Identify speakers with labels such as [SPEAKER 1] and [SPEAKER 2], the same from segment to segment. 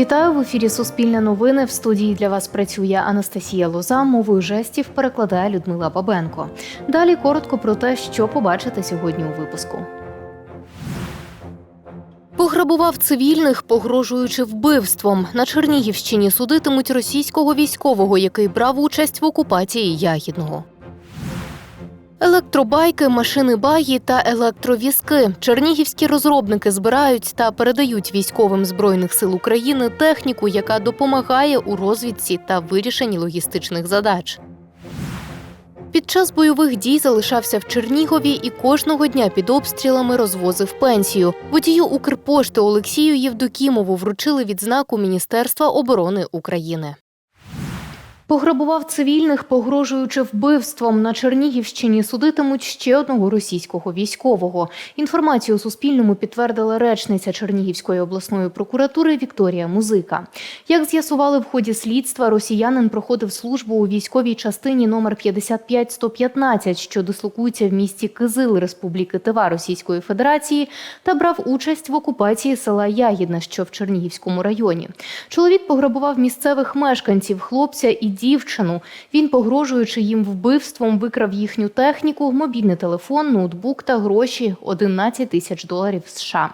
[SPEAKER 1] Вітаю в ефірі Суспільне новини. В студії для вас працює Анастасія Лоза. Мовою жестів перекладає Людмила Бабенко. Далі коротко про те, що побачите сьогодні у випуску. Пограбував цивільних, погрожуючи вбивством. На Чернігівщині судитимуть російського військового, який брав участь в окупації Ягідного. Електробайки, машини багі та електровізки. Чернігівські розробники збирають та передають військовим збройних сил України техніку, яка допомагає у розвідці та вирішенні логістичних задач. Під час бойових дій залишався в Чернігові і кожного дня під обстрілами розвозив пенсію. Водію Укрпошти Олексію Євдокімову вручили відзнаку Міністерства оборони України. Пограбував цивільних, погрожуючи вбивством. На Чернігівщині судитимуть ще одного російського військового. Інформацію у Суспільному підтвердила речниця Чернігівської обласної прокуратури Вікторія Музика. Як з'ясували в ході слідства, росіянин проходив службу у військовій частині номер 55115, що дислокується в місті Кизил Республіки Тива Російської Федерації, та брав участь в окупації села Ягідне, що в Чернігівському районі. Чоловік пограбував місцевих мешканців, хлопця і дівчину. Він, погрожуючи їм вбивством, викрав їхню техніку, мобільний телефон, ноутбук та гроші 11 тисяч доларів США.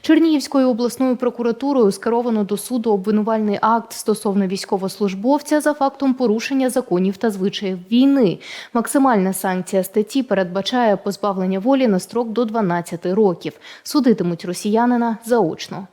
[SPEAKER 1] Чернігівською обласною прокуратурою скеровано до суду обвинувальний акт стосовно військовослужбовця за фактом порушення законів та звичаїв війни. Максимальна санкція статті передбачає позбавлення волі на строк до 12 років. Судитимуть росіянина заочно.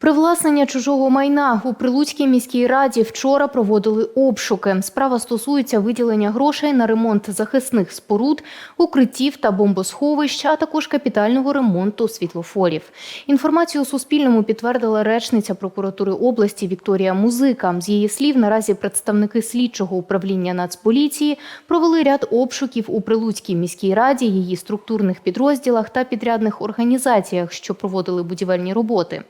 [SPEAKER 1] Привласнення чужого майна у Прилуцькій міській раді вчора проводили обшуки. Справа стосується виділення грошей на ремонт захисних споруд, укриттів та бомбосховищ, а також капітального ремонту світлофорів. Інформацію у Суспільному підтвердила речниця прокуратури області Вікторія Музика. З її слів, наразі представники слідчого управління Нацполіції провели ряд обшуків у Прилуцькій міській раді, її структурних підрозділах та підрядних організаціях, що проводили будівельні роботи.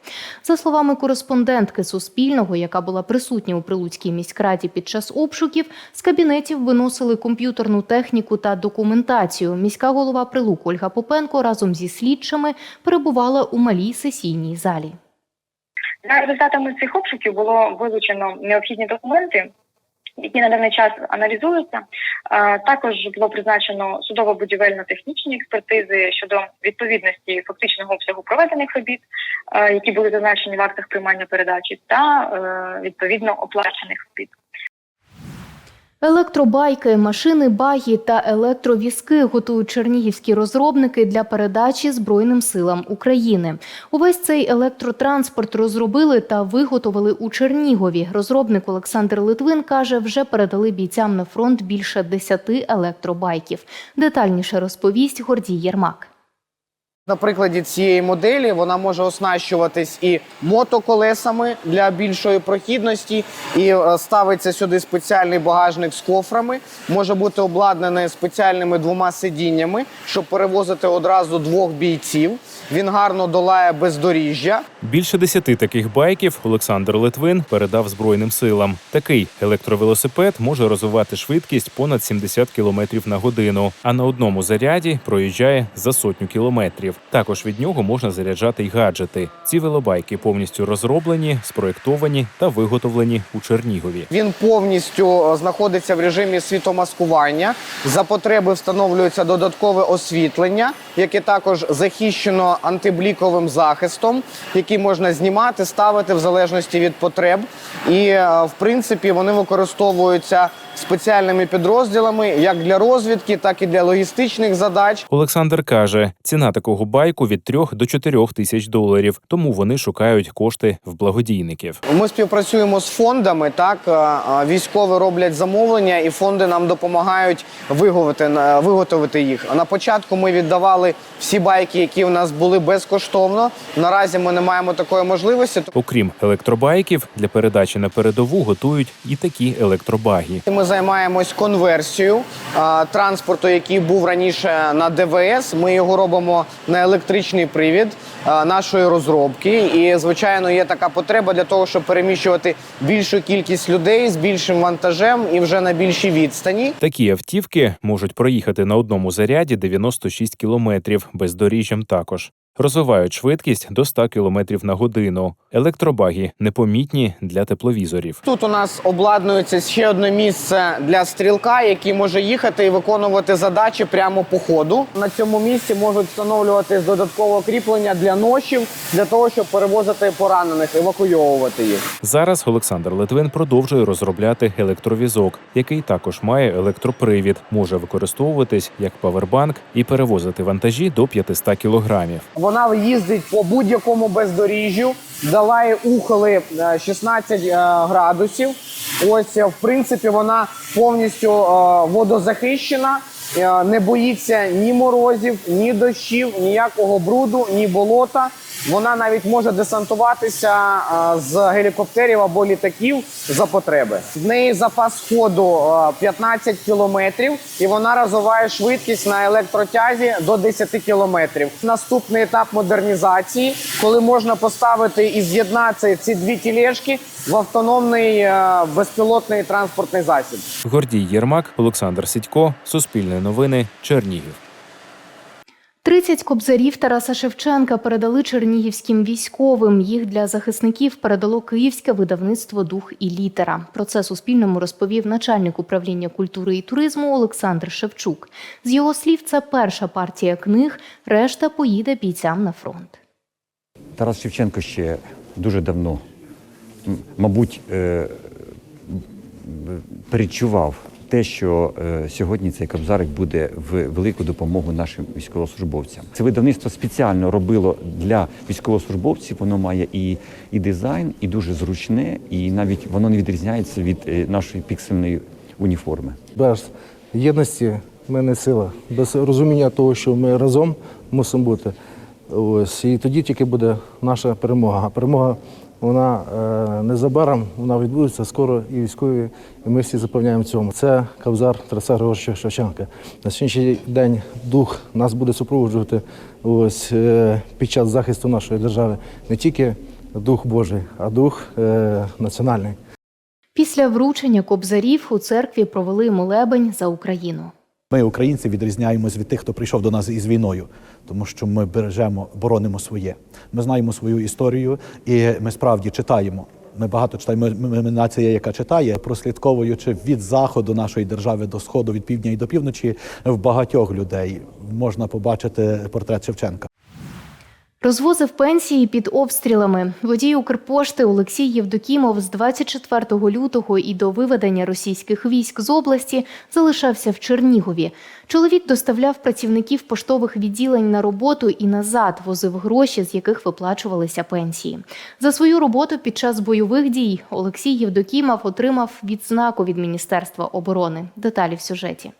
[SPEAKER 1] За словами кореспондентки Суспільного, яка була присутня у Прилуцькій міськраді під час обшуків, з кабінетів виносили комп'ютерну техніку та документацію. Міська голова Прилук Ольга Попенко разом зі слідчими перебувала у малій сесійній залі.
[SPEAKER 2] За результатами цих обшуків було вилучено необхідні документи, які на даний час аналізуються. Е, Також було призначено судово-будівельно-технічні експертизи щодо відповідності фактичного обсягу проведених робіт, е, які були зазначені в актах приймання передачі, та е, відповідно оплачених робіт.
[SPEAKER 1] Електробайки, машини багі та електровізки готують чернігівські розробники для передачі Збройним силам України. Увесь цей електротранспорт розробили та виготовили у Чернігові. Розробник Олександр Литвин каже, вже передали бійцям на фронт більше 10 електробайків. Детальніше розповість Гордій Єрмак.
[SPEAKER 3] На прикладі цієї моделі вона може оснащуватись і мотоколесами для більшої прохідності, і е, ставиться сюди спеціальний багажник з кофрами. Може бути обладнаний спеціальними двома сидіннями, щоб перевозити одразу двох бійців. Він гарно долає бездоріжжя.
[SPEAKER 4] Більше десяти таких байків Олександр Литвин передав Збройним силам. Такий електровелосипед може розвивати швидкість понад 70 км на годину, а на одному заряді проїжджає за сотню кілометрів. Також від нього можна заряджати й гаджети. Ці велобайки повністю розроблені, спроєктовані та виготовлені у Чернігові.
[SPEAKER 3] Він повністю е, знаходиться в режимі світомаскування. За потреби встановлюється додаткове освітлення, яке також захищено антибліковим захистом, який можна знімати, ставити в залежності від потреб. І е, в принципі вони використовуються спеціальними підрозділами як для розвідки, так і для логістичних задач.
[SPEAKER 4] Олександр каже, ціна такого байку від 3 до 4 тисяч доларів, тому вони шукають кошти в благодійників.
[SPEAKER 3] Ми співпрацюємо з фондами. Так військові роблять замовлення, і фонди нам допомагають виготовити, е, виготовити їх. На початку ми віддавали всі байки, які у нас були безкоштовно. Наразі ми не маємо такої можливості.
[SPEAKER 4] Окрім електробайків, для передачі на передову готують і такі електробаги.
[SPEAKER 3] Ми займаємось конверсією транспорту, який був раніше на ДВС. Ми його робимо на електричний привід нашої розробки. І звичайно, є така потреба для того, щоб переміщувати більшу кількість людей з більшим вантажем і вже на більшій відстані.
[SPEAKER 4] Такі автівки можуть проїхати на одному заряді 96 кілометрів, бездоріжжям також. Розвивають швидкість до 100 км на годину. Електробаги непомітні для тепловізорів.
[SPEAKER 3] Тут у нас обладнується ще одне місце для стрілка, який може їхати і виконувати задачі прямо по ходу. На цьому місці можуть встановлюватись додаткове кріплення для ношів, для того, щоб перевозити поранених, евакуйовувати їх.
[SPEAKER 4] Зараз Олександр Литвин продовжує розробляти електровізок, який також має електропривід, може використовуватись як павербанк і перевозити вантажі до 500 кілограмів.
[SPEAKER 3] Вона їздить по будь-якому бездоріжжю, долає ухили е, 16 е, градусів. Ось, е, в принципі, вона повністю е, водозахищена, е, не боїться ні морозів, ні дощів, ніякого бруду, ні болота. Вона навіть може десантуватися з гелікоптерів або літаків за потреби. В неї запас ходу е, 15 кілометрів, і вона розвиває швидкість на електротязі до 10 кілометрів. Наступний етап модернізації, коли можна поставити і з'єднати ці дві тілешки в автономний безпілотний транспортний засіб.
[SPEAKER 4] Гордій Єрмак, Олександр Сідько, Суспільне новини, Чернігів.
[SPEAKER 1] 30 кобзарів Тараса Шевченка передали чернігівським військовим. Їх для захисників передало київське видавництво Дух і літера. Про це Суспільному розповів начальник управління культури і туризму Олександр Шевчук. З його слів, це перша партія книг. Решта поїде бійцям на фронт.
[SPEAKER 5] Тарас Шевченко ще дуже давно, мабуть, е, м, передчував те, що е, сьогодні цей кобзарик буде в велику допомогу нашим військовослужбовцям. Це видавництво спеціально робило для військовослужбовців. Воно має і, і дизайн, і дуже зручне, і навіть воно не відрізняється від е, нашої піксельної уніформи.
[SPEAKER 6] Без єдності ми не сила, без розуміння того, що ми разом мусимо бути. Ось і тоді тільки буде наша перемога. Перемога вона е, незабаром вона відбудеться скоро і військові, і ми всі запевняємо цьому. Це Кавзар Тараса Григоровича Шевченка. На сьогоднішній день дух нас буде супроводжувати ось е, під час захисту нашої держави не тільки дух Божий, а дух е, національний.
[SPEAKER 1] Після вручення кобзарів у церкві провели молебень за Україну.
[SPEAKER 7] Ми, українці, відрізняємось від тих, хто прийшов до нас із війною, тому що ми бережемо, боронимо своє. Ми знаємо свою історію, і ми справді читаємо. Ми багато читаємо. Ми, ми, нація, яка читає, прослідковуючи від заходу нашої держави до сходу, від півдня і до півночі, в багатьох людей можна побачити портрет Шевченка.
[SPEAKER 1] Розвозив пенсії під обстрілами. Водій Укрпошти Олексій Євдокімов з 24 лютого і до виведення російських військ з області залишався в Чернігові. Чоловік доставляв працівників поштових відділень на роботу і назад возив гроші, з яких виплачувалися пенсії. За свою роботу під час бойових дій Олексій Євдокімов отримав відзнаку від Міністерства оборони. Деталі в сюжеті.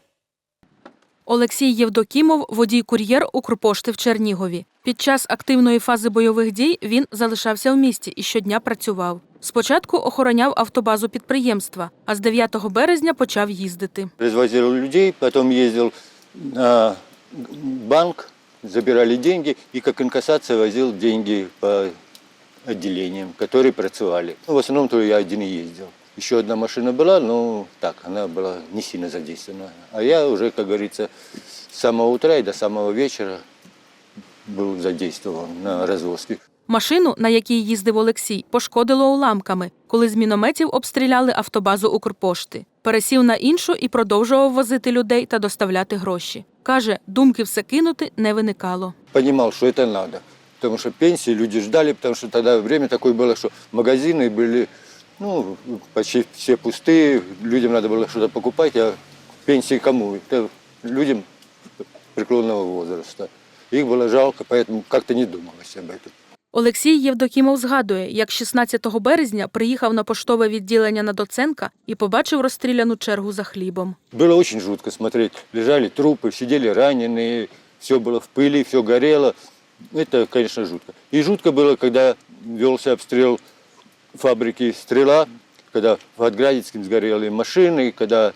[SPEAKER 8] Олексій Євдокімов, водій-кур'єр Укрпошти в Чернігові. Під час активної фази бойових дій він залишався в місті і щодня працював. Спочатку охороняв автобазу підприємства, а з 9 березня почав їздити.
[SPEAKER 9] развозил людей, потом ездил на банк, забирали деньги и как инкассация возил деньги по отделениям, которые працевали. Ну, в основном то я один и ездил. Еще одна машина была, но так, она была не сильно задействована. А я уже, как говорится, с самого утра и до самого вечера был задействован на развозке.
[SPEAKER 8] Машину, на якій їздив Олексій, пошкодило уламками, коли з мінометів обстріляли автобазу Укрпошти. Пересів на іншу і продовжував возити людей та доставляти гроші. Каже, думки все кинути не виникало.
[SPEAKER 9] понимал, что это надо. Потому что пенсии люди ждали, потому что тогда время такое было, что магазины были ну, почти все пустые, людям надо было что-то покупать, а пенсии кому? Это людям преклонного возраста. Их было жалко, поэтому как-то не думалось об этом.
[SPEAKER 8] Олексій Євдокімов згадує, як 16 березня приїхав на поштове відділення на Доценка і побачив розстріляну чергу за хлібом.
[SPEAKER 9] Было очень жутко смотреть. Лежали трупы, сидели раненые, все было в пыли, все горело. Это, конечно, жутко. И жутко было, когда велся обстрел фабрики «Стрела», когда в Отградецком сгорели машины, когда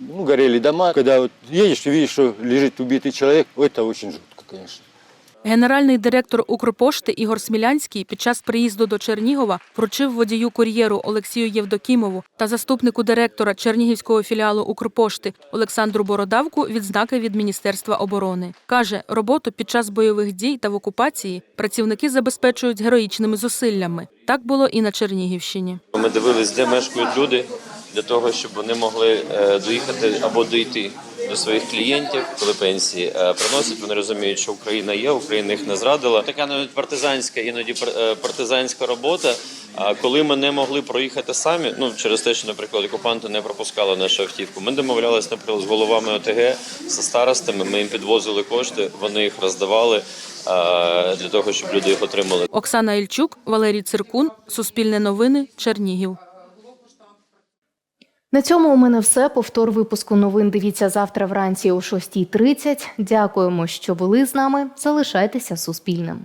[SPEAKER 9] ну, горели дома. Когда вот едешь и видишь, что лежит убитый человек, это очень жутко, конечно.
[SPEAKER 8] Генеральний директор Укрпошти Ігор Смілянський під час приїзду до Чернігова вручив водію кур'єру Олексію Євдокімову та заступнику директора Чернігівського філіалу Укрпошти Олександру Бородавку відзнаки від Міністерства оборони. Каже, роботу під час бойових дій та в окупації працівники забезпечують героїчними зусиллями. Так було і на Чернігівщині.
[SPEAKER 10] Ми дивились, де мешкають люди, для того, щоб вони могли е, доїхати або дойти до своїх клієнтів, коли пенсії е, приносять. Вони розуміють, що Україна є, Україна їх не зрадила. Така навіть партизанська, іноді е, партизанська робота. А коли ми не могли проїхати самі, ну через те, що, наприклад, окупанти не пропускали нашу автівку, ми домовлялися, наприклад, з головами ОТГ, зі старостами. Ми їм підвозили кошти, вони їх роздавали е, для того, щоб люди їх отримали.
[SPEAKER 8] Оксана Ільчук, Валерій Циркун, Суспільне новини, Чернігів.
[SPEAKER 1] На цьому у мене все. Повтор випуску новин дивіться завтра вранці о 6.30. Дякуємо, що були з нами. Залишайтеся суспільним.